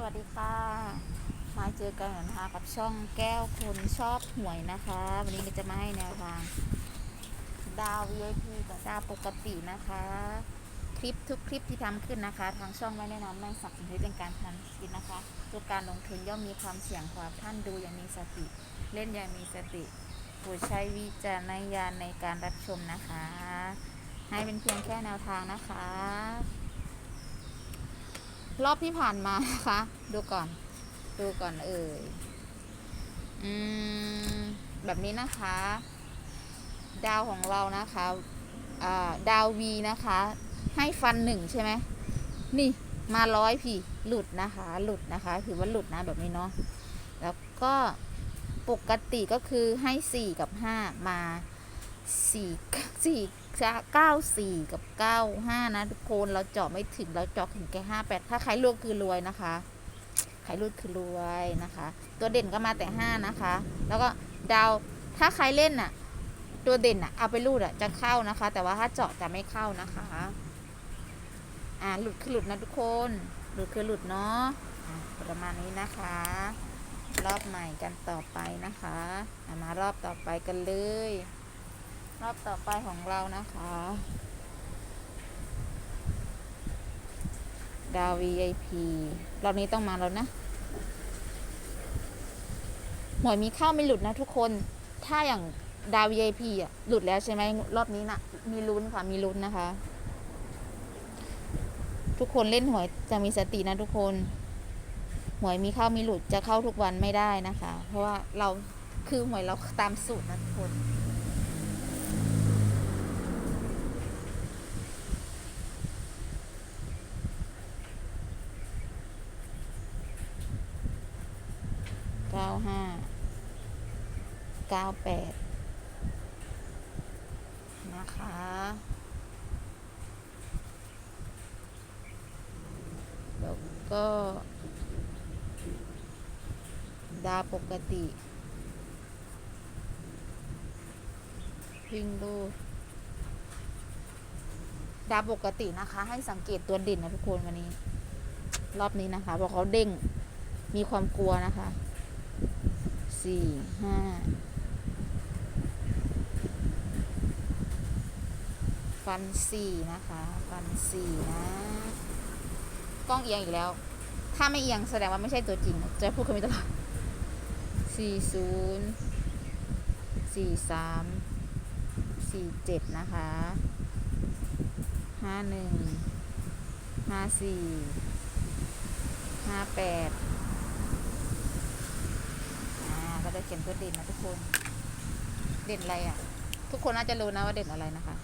สวัสดีค่ะ มาเจอกันนะคะกับช่องแก้วคนชอบหวยนะคะ วันนี้เราจะมาให้แนวทาง ดาว VIP กับดาวปกตินะคะ คลิปทุกคลิปที่ทำขึ้นนะคะ ทางช่องไม่แนะนำไม่สับสนให้เป็นการทำคลิปนะคะตัวการลงทุนย่อมมีความเสี่ยงความท่านดูอย่างมีสติ เล่นอย่างมีสติโปรดใช้วิจารณญาณในการรับชมนะคะ ให้เป็นเพียงแค่แนวทางนะคะ รอบที่ผ่านมานะคะ ดูก่อน ดูก่อนเอ่ยอืมแบบนี้นะคะ ดาวของเรานะคะอ่าดาววีนะคะ ให้ฟันหนึ่งใช่ไหมนี่มาร้อยพี่หลุดนะคะ หลุดนะคะ ถือว่าหลุดนะแบบนี้เนาะแล้วก็ปกติก็คือให้สี่กับห้ามา สี่สี่เก้าสี่กับเก้าห้านะทุกคนเราเจาะไม่ถึงเราเจาะถึงแค่ห้าแปดถ้าใครลูกคือรวยนะคะใครรูดคือรวยนะคะ ตัวเด่นก็มาแต่ห้านะคะ แล้วก็ดาวถ้าใครเล่นน่ะ ตัวเด่นน่ะเอาไปรูดอะจะเข้านะคะ แต่ว่าถ้าเจาะจะไม่เข้านะคะอ่าหลุดคือหลุดนะทุกคนหลุดคือหลุดเนาะประมาณนี้นะคะ รอบใหม่กันต่อไปนะคะอะมารอบต่อไปกันเลย รอบต่อไปของเรานะคะ ดาว VIP รอบนี้ต้องมาแล้วนะ หมวยมีเข้าไม่หลุดนะทุกคน ถ้าอย่างดาว VIP อะ หลุดแล้วใช่ไหมรอบนี้นะ่ะมีลุ้นค่ะ มีลุ้นนะคะ ทุกคนเล่นหวยจะมีสตินะทุกคน หวยมีเข้ามีหลุดจะเข้าทุกวันไม่ได้นะคะ เพราะว่าเราคือหวยเราตามสูตรนะทุกคน ก้าห้าเก้าแปดนะคะ แล้วก็ ดาปกติวิ่งดูดาปกตินะคะ ให้สังเกตตัวเด่นนะทุกคนวันนี้ รอบนี้นะคะบอกเขาเด้งมีความกลัวนะคะ สี่ห้าฟันสี่นะคะฟันสี่นะกล้องเอียงอีกแล้ว ถ้าไม่เอียงแสดงว่าไม่ใช่ตัวจริง จะพูดคำนี้ตลอดสี่ศูนย์สี่สามสี่เจ็ดนะคะห้าหนึ่งห้าสี่ห้าแปด อ่าก็ จะเขียนตัวเด่นนะทุกคน เด่นอะไรอะ่ะ ทุกคนน่าจะรู้นะว่าเด่นอะไรนะคะ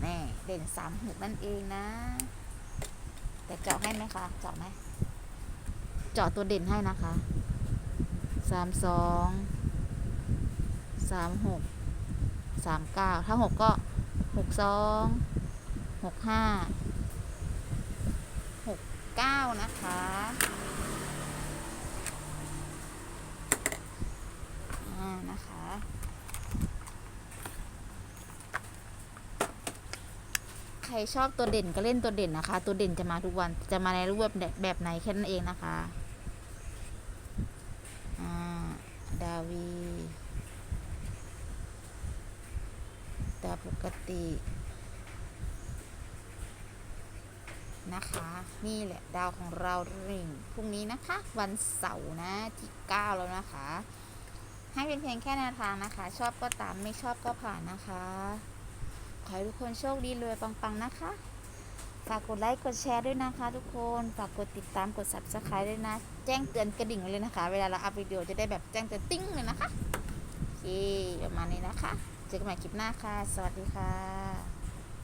แน่เด่นสามหกนั่นเองนะ แต่เจาะให้ไหมคะ เจาะไหม เจาะตัวเด่นให้นะคะสามสองสามหกสามเก้าถ้าหกก็หกสองหกห้า เก้านะคะ อ่า นะคะ ใครชอบตัวเด่นก็เล่นตัวเด่นนะคะ ตัวเด่นจะมาทุกวัน จะมาในรูปแบบแบบไหนแค่นั้นเองนะคะ อ่า ดาวีดาวปกติ นะคะ นี่แหละดาวของเราริ่งพรุ่งนี้นะคะ วันเสาร์นะที่ 9 แล้วนะคะ ให้เป็นเพียงแค่แนวทางนะคะ ชอบก็ตามไม่ชอบก็ผ่านนะคะ ขอให้ทุกคนโชคดีรวยปังๆนะคะฝากกดไลค์กดแชร์ด้วยนะคะ ทุกคนฝากกดติดตามกด subscribe ด้วยนะ แจ้งเตือนกระดิ่งไว้เลยนะคะ เวลาเราอัพวิดีโอจะได้แบบแจ้งเตือนติ้งเลยนะคะโอเคประมาณนี้นะคะ เจอกันใหม่คลิปหน้าค่ะ สวัสดีค่ะ